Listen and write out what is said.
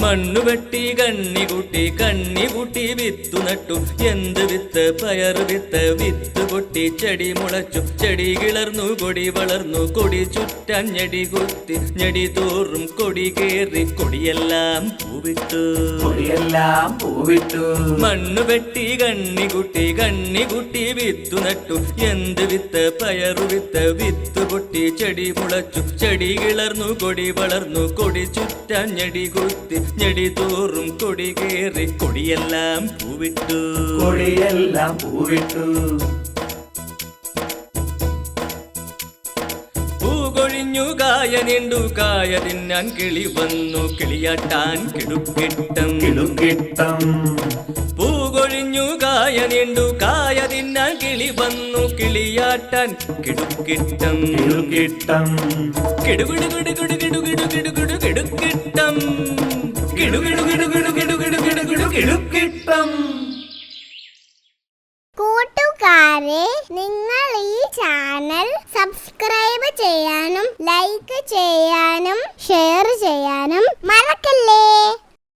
മണ്ണു വെട്ടി കണ്ണി കൂട്ടി കണ്ണി കൂട്ടി വിത്തു നട്ടു. എന്ത് വിത്ത്? പയർ വിത്ത്. വിത്ത് പൊട്ടി ചെടി മുളച്ചു. ചെടി കിളർന്നു കൊടി വളർന്നു. കൊടി ചുറ്റാൻ ഞെടി കുത്തി. ഞെടി തോറും കൊടി കേറി. കൊടിയെല്ലാം പൂവിട്ടു. കൊടിയെല്ലാം പൂവിട്ടു. മണ്ണു വെട്ടി കണ്ണി കൂട്ടി കണ്ണി കൂട്ടി വിത്തു നട്ടു. എന്ത് വിത്ത്? പയറു വിത്ത്. വിത്ത് പൊട്ടി ചെടി മുളച്ചു. ചെടി കിളർന്നു കൊടി വളർന്നു. കൊടി ചുറ്റാൻ ഞെടി കുത്തി. ഞെടി തോറും കൊടി കേറി കൊടിയെല്ലാം പൂവിട്ടു. കൊടിയെല്ലാം പൂവിട്ടു. പൂകൊഴിഞ്ഞു കായ നീണ്ടു കായ തിന്നാൻ കിളി വന്നു കിളിയാട്ടാൻ കിടുക്കിട്ടം. കിടുക്കിട്ടം. പൂകൊഴിഞ്ഞു കായ നീണ്ടു കായ തിന്നാൻ കിളി വന്നു കിളിയാട്ടാൻ കിടുക്കിട്ടം. കിടുക്കിട്ടം. കിടുകിടുകിടുകിടുകിടുകിടുകിടുകിടുകിടുക്കിട്ടം കിടുകിടുകിടുകിടുകിടുകിടുകിടുകിടു കിടുക്കിട്ടം കൂട്ടുകാരെ നിങ്ങൾ ഈ ചാനൽ സബ്സ്ക്രൈബ് ചെയ്യാനും ലൈക്ക് ചെയ്യാനും ഷെയർ